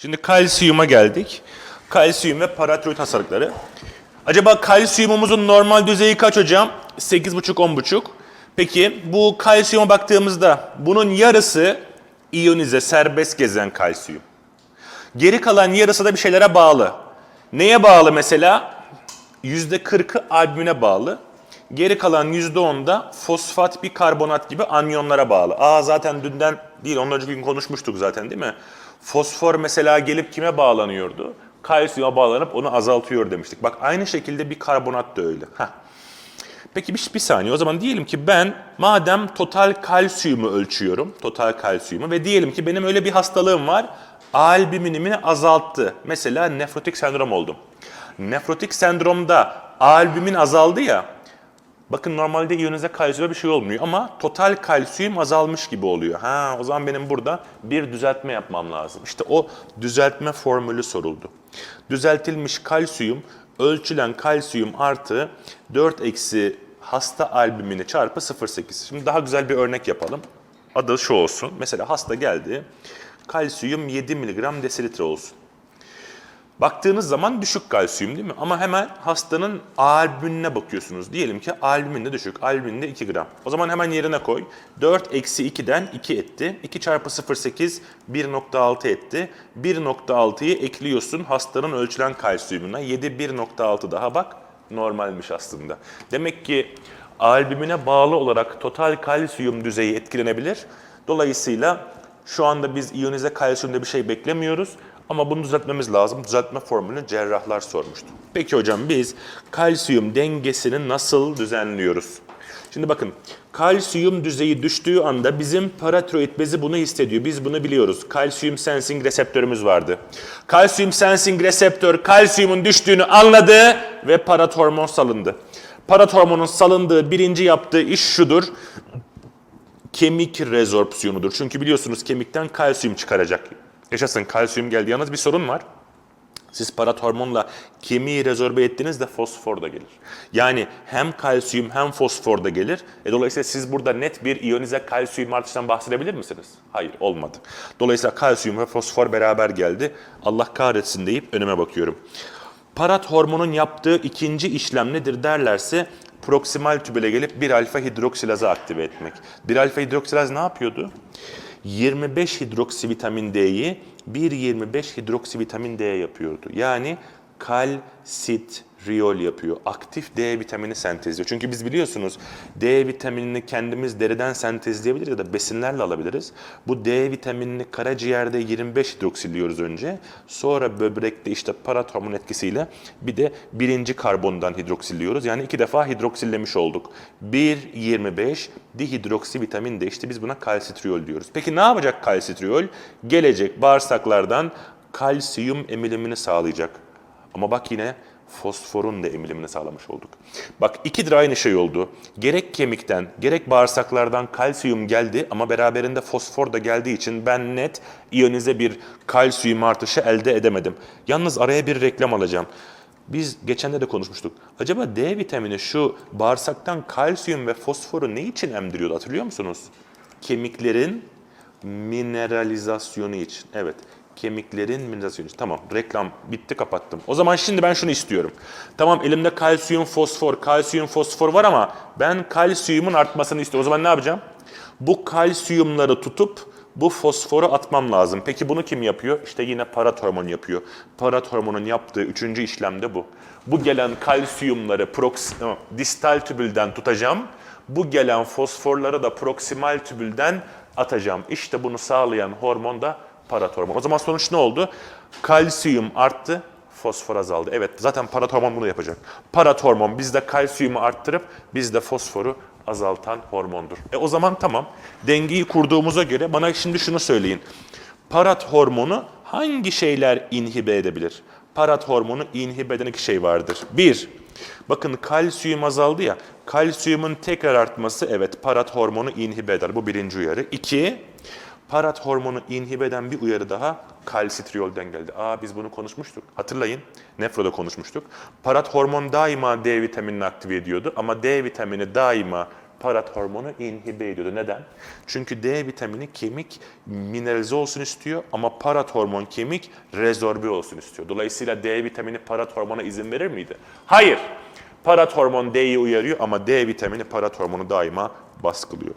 Şimdi kalsiyuma geldik. Kalsiyum ve paratiroid hastalıkları. Acaba kalsiyumumuzun normal düzeyi kaç hocam? 8,5-10,5. Peki bu kalsiyuma baktığımızda bunun yarısı iyonize, serbest gezen kalsiyum. Geri kalan yarısı da bir şeylere bağlı. Neye bağlı mesela? %40'ı albümüne bağlı. Geri kalan %10 da fosfat bir karbonat gibi anyonlara bağlı. Aa zaten dünden değil ondan önceki gün konuşmuştuk zaten değil mi? Fosfor mesela gelip kime bağlanıyordu? Kalsiyuma bağlanıp onu azaltıyor demiştik. Bak aynı şekilde bir karbonat da öyle. Heh. Peki bir, bir saniye o zaman diyelim ki ben madem total kalsiyumu ölçüyorum, total kalsiyumu ve diyelim ki benim öyle bir hastalığım var, albuminimi azalttı. Mesela nefrotik sendrom oldum. Nefrotik sendromda albümin azaldı ya, bakın normalde iyonize kalsiyuma bir şey olmuyor ama total kalsiyum azalmış gibi oluyor. Ha o zaman benim burada bir düzeltme yapmam lazım. İşte o düzeltme formülü soruldu. Düzeltilmiş kalsiyum ölçülen kalsiyum artı 4 eksi hasta albümini çarpı 0,8. Şimdi daha güzel bir örnek yapalım. Adı şu olsun. Mesela hasta geldi. Kalsiyum 7 mg desilitre olsun. Baktığınız zaman düşük kalsiyum değil mi? Ama hemen hastanın albümüne bakıyorsunuz. Diyelim ki albümünde düşük. Albümünde 2 gram. O zaman hemen yerine koy. 4 eksi 2'den 2 etti. 2 çarpı 0,8 1.6 etti. 1.6'yı ekliyorsun hastanın ölçülen kalsiyumuna. 7 1.6 daha bak normalmiş aslında. Demek ki albümüne bağlı olarak total kalsiyum düzeyi etkilenebilir. Dolayısıyla şu anda biz iyonize kalsiyumda bir şey beklemiyoruz. Ama bunu düzeltmemiz lazım. Düzeltme formülünü cerrahlar sormuştu. Peki hocam biz kalsiyum dengesini nasıl düzenliyoruz? Şimdi bakın kalsiyum düzeyi düştüğü anda bizim paratiroid bezi bunu hissediyor. Biz bunu biliyoruz. Kalsiyum sensing reseptörümüz vardı. Kalsiyum sensing reseptör kalsiyumun düştüğünü anladı ve parathormon salındı. Parathormonun salındığı birinci yaptığı iş şudur kemik rezorpsiyonudur. Çünkü biliyorsunuz kemikten kalsiyum çıkaracak. Yaşasın kalsiyum geldi. Yalnız bir sorun var. Siz parathormonla kemiği rezorbe ettiğinizde fosfor da gelir. Yani hem kalsiyum hem fosfor da gelir. E dolayısıyla siz burada net bir iyonize kalsiyum artıştan bahsedebilir misiniz? Hayır olmadı. Dolayısıyla kalsiyum ve fosfor beraber geldi. Allah kahretsin deyip önüme bakıyorum. Parat hormonun yaptığı ikinci işlem nedir derlerse proksimal tübele gelip 1 alfa hidroksilazı aktive etmek. 1 alfa hidroksilaz ne yapıyordu? 25 hidroksivitamin D'yi 1.25 hidroksivitamin D yapıyordu. Yani kalsitriol yapıyor. Aktif D vitamini sentezliyor. Çünkü biz biliyorsunuz D vitaminini kendimiz deriden sentezleyebiliriz ya da besinlerle alabiliriz. Bu D vitaminini karaciğerde 25 hidroksilliyoruz önce. Sonra böbrekte işte parathormon etkisiyle bir de birinci karbondan hidroksilliyoruz. Yani iki defa hidroksillemiş olduk. 1.25 dihidroksivitamin D işte biz buna kalsitriol diyoruz. Peki ne yapacak kalsitriol? Gelecek bağırsaklardan kalsiyum emilimini sağlayacak. Ama bak yine fosforun da emilimini sağlamış olduk. Bak ikidir aynı şey oldu. Gerek kemikten gerek bağırsaklardan kalsiyum geldi ama beraberinde fosfor da geldiği için ben net iyonize bir kalsiyum artışı elde edemedim. Yalnız araya bir reklam alacağım. Biz geçen de konuşmuştuk. Acaba D vitamini şu bağırsaktan kalsiyum ve fosforu ne için emdiriyordu hatırlıyor musunuz? Kemiklerin mineralizasyonu için. Evet kemiklerin mineralizasyonu için. Tamam reklam bitti kapattım. O zaman şimdi ben şunu istiyorum. Tamam elimde kalsiyum fosfor, kalsiyum fosfor var ama ben kalsiyumun artmasını istiyorum. O zaman ne yapacağım? Bu kalsiyumları tutup bu fosforu atmam lazım. Peki bunu kim yapıyor? İşte yine parathormon yapıyor. Parathormonun yaptığı üçüncü işlem de bu. Bu gelen kalsiyumları proks- distal tübülden tutacağım. Bu gelen fosforları da proksimal tübülden atacağım. İşte bunu sağlayan hormon da parathormon. O zaman sonuç ne oldu? Kalsiyum arttı, fosfor azaldı. Evet zaten parathormon bunu yapacak. Parathormon bizde kalsiyumu arttırıp bizde fosforu azaltan hormondur. E o zaman tamam. Dengeyi kurduğumuza göre bana şimdi şunu söyleyin. Parat hormonu hangi şeyler inhibe edebilir? Parat hormonu inhibe eden iki şey vardır. Bir, bakın kalsiyum azaldı ya. Kalsiyumun tekrar artması evet parat hormonu inhibe eder. Bu birinci uyarı. İki, parat hormonu inhibe eden bir uyarı daha kalsitriolden geldi. Aa biz bunu konuşmuştuk. Hatırlayın. Nefroda konuşmuştuk. Parat hormon daima D vitaminini aktive ediyordu ama D vitamini daima parat hormonu inhibe ediyordu. Neden? Çünkü D vitamini kemik mineralize olsun istiyor ama parat hormon kemik rezorbe olsun istiyor. Dolayısıyla D vitamini parat hormona izin verir miydi? Hayır. Parat hormon D'yi uyarıyor ama D vitamini parat hormonu daima baskılıyor.